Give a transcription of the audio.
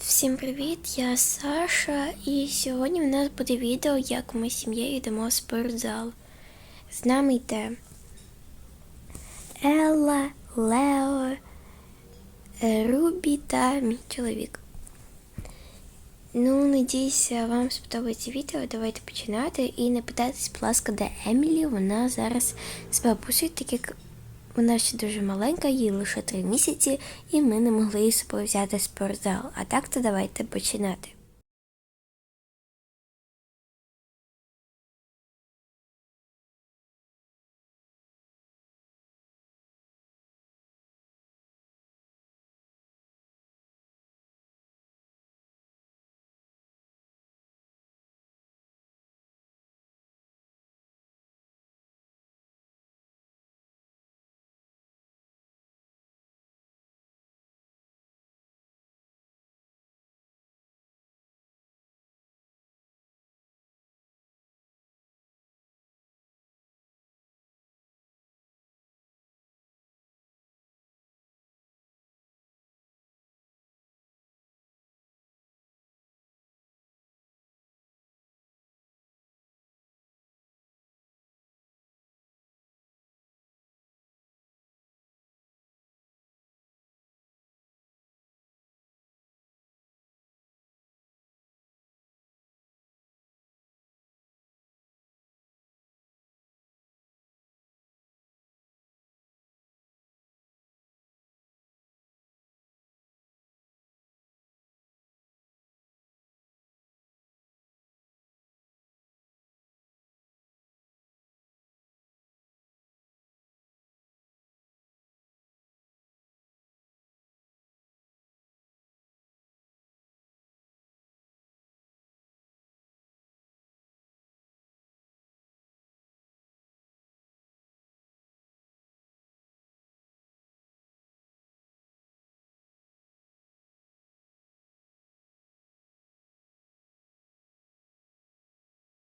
Всім привіт! Я Саша, і сьогодні в нас буде відео, як ми з сім'єю йдемо в спортзал. З нами йде Елла, Лео, Рубі та мій чоловік. Ну, надіюся, вам сподобається відео. Давайте починати. І не питайтесь, будь ласка, де Емілі. Вона зараз з бабусею, так як вона ще дуже маленька, їй лише три місяці, і ми не могли її собою взяти спортзал. А так то давайте починати.